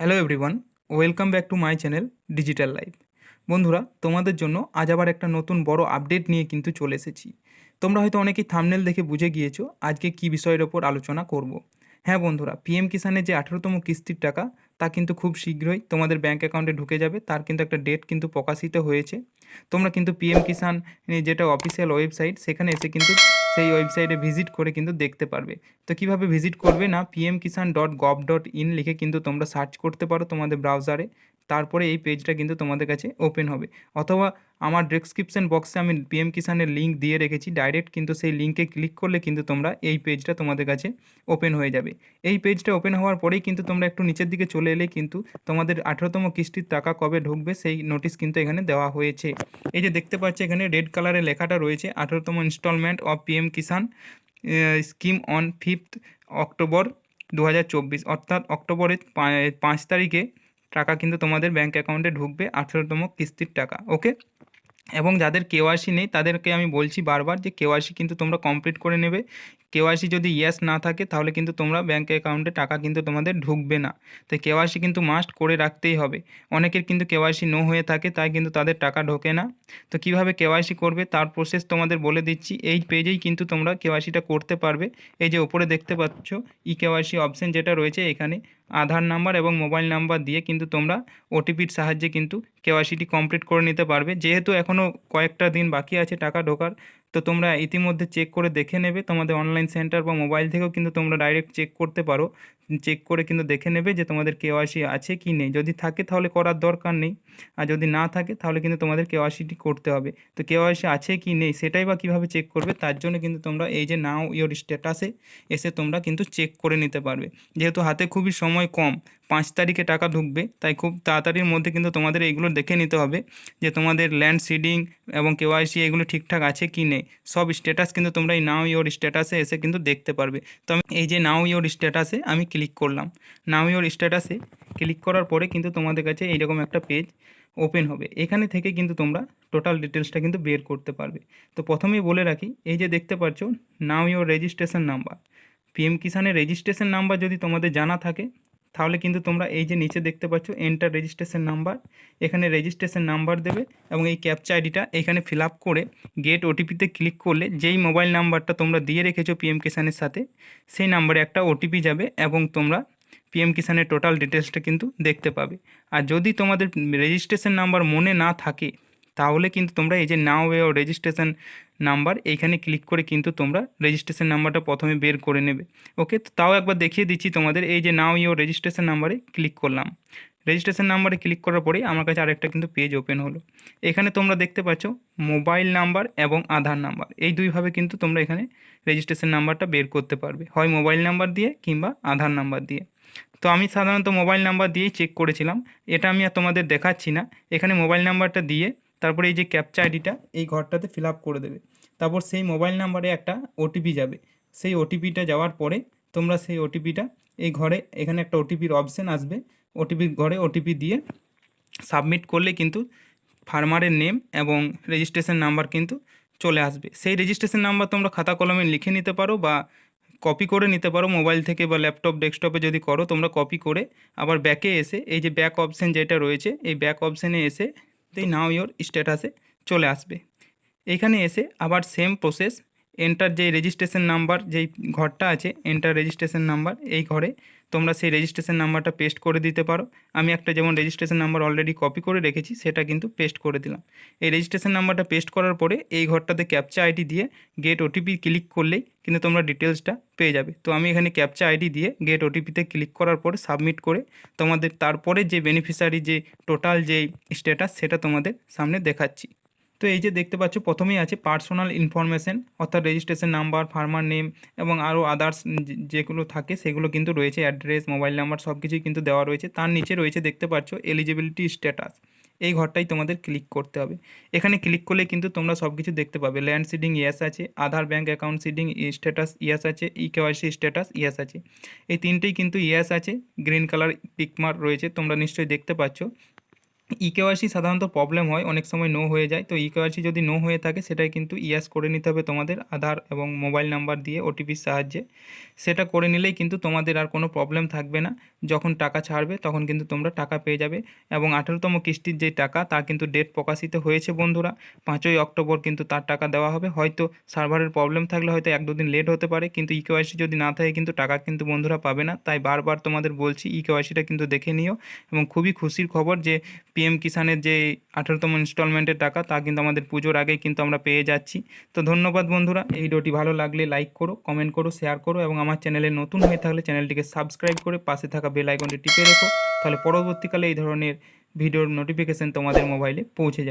Hello everyone welcome back to my channel digital life বন্ধুরা, তোমাদের জন্য আজ আবার একটা নতুন বড় আপডেট নিয়ে কিন্তু চলে এসেছি তোমরা হয়তো অনেকেই থামনেল দেখে বুঝে গিয়েছো আজকে কী বিষয়ের ওপর আলোচনা করব। হ্যাঁ বন্ধুরা পিএম কিষানের যে আঠেরোতম কিস্তির টাকা তা কিন্তু খুব শীঘ্রই তোমাদের ব্যাঙ্ক অ্যাকাউন্টে ঢুকে যাবে। তার কিন্তু একটা ডেট কিন্তু প্রকাশিত হয়েছে। তোমরা কিন্তু পিএম কিষান এ, যেটা অফিসিয়াল ওয়েবসাইট সেখানে এসে কিন্তু সেই ওয়েবসাইটে ভিজিট করে কিন্তু দেখতে পারবে। তো কীভাবে ভিজিট করবে না? PM Kisan dot gov dot in লিখে কিন্তু তোমরা সার্চ করতে পারো তোমাদের ব্রাউজারে তারপরে এই পেজটা কিন্তু তোমাদের কাছে ওপেন হবে। অথবা আমার ডেসক্রিপশন বক্সে আমি পিএম কিষানের লিঙ্ক দিয়ে রেখেছি। ডাইরেক্ট কিন্তু সেই লিঙ্কে ক্লিক করলে কিন্তু তোমরা এই পেজটা তোমাদের কাছে ওপেন হয়ে যাবে। এই পেজটা ওপেন হওয়ার পরেই কিন্তু তোমরা একটু নিচের দিকে চলে এলে কিন্তু তোমাদের আঠেরোতম কিস্তির টাকা কবে ঢুকবে সেই নোটিশ কিন্তু এখানে দেওয়া হয়েছে। এই যে দেখতে পাচ্ছি এখানে রেড কালারের লেখাটা রয়েছে। আঠেরোতম installment of PM Kisan scheme on fifth October দু হাজার চব্বিশ। অর্থাৎ অক্টোবরের পাঁচ তারিখে টাকা কিন্তু তোমাদের ব্যাঙ্ক অ্যাকাউন্টে ঢুকবে, আঠেরোতম কিস্তির টাকা ওকে এবং যাদের কেওয়াইসি নেই, তাদেরকে আমি বলছি বারবার যে কেওয়াইসি কিন্তু তোমরা কমপ্লিট করে নেবে। কেওয়াইসি যদি ইয়েস না থাকে, তাহলে কিন্তু তোমরা ব্যাঙ্ক অ্যাকাউন্টে টাকা কিন্তু তোমাদের ঢুকবে না। তো কেওয়াইসি কিন্তু মাস্ট করে রাখতেই হবে। অনেকের কিন্তু কেওয়াইসি নো হয়ে থাকে, তাই কিন্তু তাদের টাকা ঢোকে না। তো কীভাবে কেওয়াইসি করবে, তার প্রসেস তোমাদের বলে দিচ্ছি। এই পেজেই কিন্তু তোমরা কেওয়াইসিটা করতে পারবে। এই যে ওপরে দেখতে পাচ্ছ ই কেওয়াইসি অপশন যেটা রয়েছে এখানে, আধার নাম্বার এবং মোবাইল নাম্বার দিয়ে কিন্তু তোমরা ওটিপির সাহায্যে কিন্তু কেওয়াইসিটি কমপ্লিট করে নিতে পারবে। যেহেতু এখনও কয়েকটা দিন বাকি আছে টাকা ঢোকার তো তোমরা ইতিমধ্যে চেক করে দেখে নেবে। তোমাদের অনলাইন সেন্টার বা মোবাইল থেকেও কিন্তু তোমরা ডাইরেক্ট চেক করতে পারো। চেক করে কিন্তু দেখে নেবে যে তোমাদের কেওয়াইসি আছে কি নেই। যদি থাকে তাহলে করার দরকার নেই। আর যদি না থাকে তাহলে কিন্তু তোমাদের কেওয়াইসিটি করতে হবে। তো কেওয়াইসি আছে কি নেই সেটাই বা কীভাবে চেক করবে তার জন্য কিন্তু তোমরা এই যে নাও ইয়োর স্ট্যাটাসে এসে তোমরা কিন্তু চেক করে নিতে পারবে। যেহেতু হাতে খুবই সময় কম পাঁচ তারিখে টাকা ঢুকবে। তাই খুব তাড়াতাড়ির মধ্যে কিন্তু তোমাদের এইগুলো দেখে নিতে হবে যে তোমাদের ল্যান্ড সিডিং এবং কেওয়াইসি এগুলো ঠিকঠাক আছে কি নেই। সব স্ট্যাটাস কিন্তু তোমরা এই নাও ইয়োর স্ট্যাটাসে এসে কিন্তু দেখতে পারবে। তো আমি এই যে নাও ইয়োর স্ট্যাটাসে আমি ক্লিক করলাম। নাও ইয়োর স্ট্যাটাসে ক্লিক করার পরে কিন্তু তোমাদের কাছে এইরকম একটা পেজ ওপেন হবে। এখানে থেকে কিন্তু তোমরা টোটাল ডিটেলসটা কিন্তু বের করতে পারবে। তো প্রথমেই বলে রাখি, এই যে দেখতে পাচ্ছ now your registration number PM কিষানের registration number যদি তোমাদের জানা থাকে তাহলে কিন্তু তোমরা এই যে নিচে দেখতে পাচ্ছ এন্টার রেজিস্ট্রেশন নাম্বার এখানে রেজিস্ট্রেশন নাম্বার দেবে এবং এই ক্যাপচা আইডিটা এখানে ফিল আপ করে গেট ওটিপিতে ক্লিক করলে যেই মোবাইল নাম্বারটা তোমরা দিয়ে রেখেছো পিএম কিষানের সাথে, সেই নাম্বারে একটা ওটিপি যাবে এবং তোমরা পিএম কিষানের টোটাল ডিটেলসটা কিন্তু দেখতে পাবে। আর যদি তোমাদের রেজিস্ট্রেশন নাম্বার মনে না থাকে তাহলে কিন্তু তোমরা এই যে নাও ওয়ে রেজিস্ট্রেশন নাম্বার, এইখানে ক্লিক করে কিন্তু তোমরা রেজিস্ট্রেশন নাম্বারটা প্রথমে বের করে নেবে। ওকে, তো তাও একবার দেখিয়ে দিচ্ছি তোমাদের, এই যে নাও ইয়োর রেজিস্ট্রেশন নাম্বারে ক্লিক করলাম। রেজিস্ট্রেশন নাম্বারে ক্লিক করার পরেই আমার কাছে আরেকটা কিন্তু পেজ ওপেন হলো। এখানে তোমরা দেখতে পাচ্ছ মোবাইল নাম্বার এবং আধার নাম্বার, এই দুইভাবে কিন্তু তোমরা এখানে রেজিস্ট্রেশন নাম্বারটা বের করতে পারবে, হয় মোবাইল নাম্বার দিয়ে কিংবা আধার নাম্বার দিয়ে। তো আমি সাধারণত মোবাইল নাম্বার দিয়েই চেক করেছিলাম, এটা আমি আর তোমাদের দেখাচ্ছি না, এখানে মোবাইল নাম্বারটা দিয়ে তারপরে এই যে ক্যাপচা আইডিটা এই ঘরটাতে ফিল করে দেবে। তারপর সেই মোবাইল নাম্বারে একটা ওটিপি যাবে। সেই ওটিপিটা যাওয়ার পরে তোমরা সেই ওটিপিটা এই ঘরে, এখানে একটা ওটিপির অপশান আসবে। ওটিপির ঘরে ওটিপি দিয়ে সাবমিট করলে কিন্তু ফার্মারের নেম এবং রেজিস্ট্রেশন নাম্বার কিন্তু চলে আসবে। সেই রেজিস্ট্রেশন নাম্বার তোমরা খাতা কলমে লিখে নিতে পারো বা কপি করে নিতে পারো। মোবাইল থেকে বা ল্যাপটপ ডেস্কটপে যদি করো, তোমরা কপি করে আবার ব্যাকে এসে, এই যে ব্যাক অপশান যেটা রয়েছে, এই ব্যাক অপশানে এসে এই নাও ইয়োর স্ট্যাটাসে চলে আসবে। এখানে এসে আবার সেম প্রসেস এন্টার যে রেজিস্ট্রেশন নাম্বার যেই ঘরটা আছে এন্টার রেজিস্ট্রেশন নাম্বার এই ঘরে তোমরা সেই রেজিস্ট্রেশন নাম্বারটা পেস্ট করে দিতে পারো। আমি একটা যেমন রেজিস্ট্রেশন নাম্বার অলরেডি কপি করে রেখেছি, সেটা কিন্তু পেস্ট করে দিলাম। এই রেজিস্ট্রেশন নাম্বারটা পেস্ট করার পরে এই ঘরটাতে ক্যাপচা আইডি দিয়ে গেট ওটিপি ক্লিক করলেই কিন্তু তোমরা ডিটেলসটা পেয়ে যাবে। তো আমি এখানে ক্যাপচা আইডি দিয়ে গেট ওটিপিতে ক্লিক করার পরে সাবমিট করে তোমাদের তারপরে যে বেনিফিশিয়ারি যে টোটাল যে স্ট্যাটাস সেটা তোমাদের সামনে দেখাচ্ছি। তো এই যে দেখতে পাচ্ছ, প্রথমেই আছে পার্সোনাল ইনফরমেশন অর্থাৎ রেজিস্ট্রেশন নাম্বার ফার্মার নেম এবং আরও আদার্স যেগুলো থাকে, সেগুলো কিন্তু রয়েছে অ্যাড্রেস মোবাইল নাম্বার সব কিছুই কিন্তু দেওয়া রয়েছে। তার নিচে রয়েছে দেখতে পাচ্ছ এলিজিবিলিটি স্ট্যাটাস এই ঘরটাই তোমাদের ক্লিক করতে হবে। এখানে ক্লিক করলে কিন্তু তোমরা সব কিছু দেখতে পাবে। ল্যান্ড সিডিং ইয়াস আছে। Aadhaar bank account seeding status yes আছে। ই কেওয়াইসি স্ট্যাটাস ইয়াস আছে। এই তিনটেই কিন্তু ইয়াস আছে। গ্রিন কালার পিকমার রয়েছে। তোমরা নিশ্চয়ই দেখতে পাচ্ছ। ইকেওয়াইসি সাধারণত প্রবলেম হয়, অনেক সময় নো হয়ে যায়। তো ইকেওয়াইসি যদি নো হয়ে থাকে, সেটাই কিন্তু ইয়াস করে নিতে হবে তোমাদের আধার এবং মোবাইল নাম্বার দিয়ে ওটিপির সাহায্যে। সেটা করে নিলেই কিন্তু তোমাদের আর কোনো প্রবলেম থাকবে না। যখন টাকা ছাড়বে, তখন কিন্তু তোমরা টাকা পেয়ে যাবে। এবং আঠেরোতম কিস্তির যে টাকা, তার কিন্তু ডেট প্রকাশিত হয়েছে বন্ধুরা। পাঁচই অক্টোবর কিন্তু তার টাকা দেওয়া হবে। হয়তো সার্ভারের প্রবলেম থাকলে হয়তো এক দুদিন লেট হতে পারে। কিন্তু ইকেওয়াইসি যদি না থাকে, কিন্তু টাকা কিন্তু বন্ধুরা পাবে না। তাই বারবার তোমাদের বলছি ইকেওয়াইসিটা কিন্তু দেখে নিও। এবং খুবই খুশির খবর যে পিএম কিষানের যে আঠেরোতম ইনস্টলমেন্টের টাকা, তা কিন্তু আমাদের পুজোর আগেই কিন্তু আমরা পেয়ে যাচ্ছি। তো ধন্যবাদ বন্ধুরা, এই ভিডিওটি ভালো লাগলে লাইক করো কমেন্ট করো শেয়ার করো এবং আমার চ্যানেলে নতুন হয়ে থাকলে চ্যানেলটিকে সাবস্ক্রাইব করে পাশে থাকা বেল আইকনটি টিপে রেখো। তাহলে পরবর্তীকালে এই ধরনের ভিডিওর নোটিফিকেশান তোমাদের মোবাইলে পৌঁছে যাবে।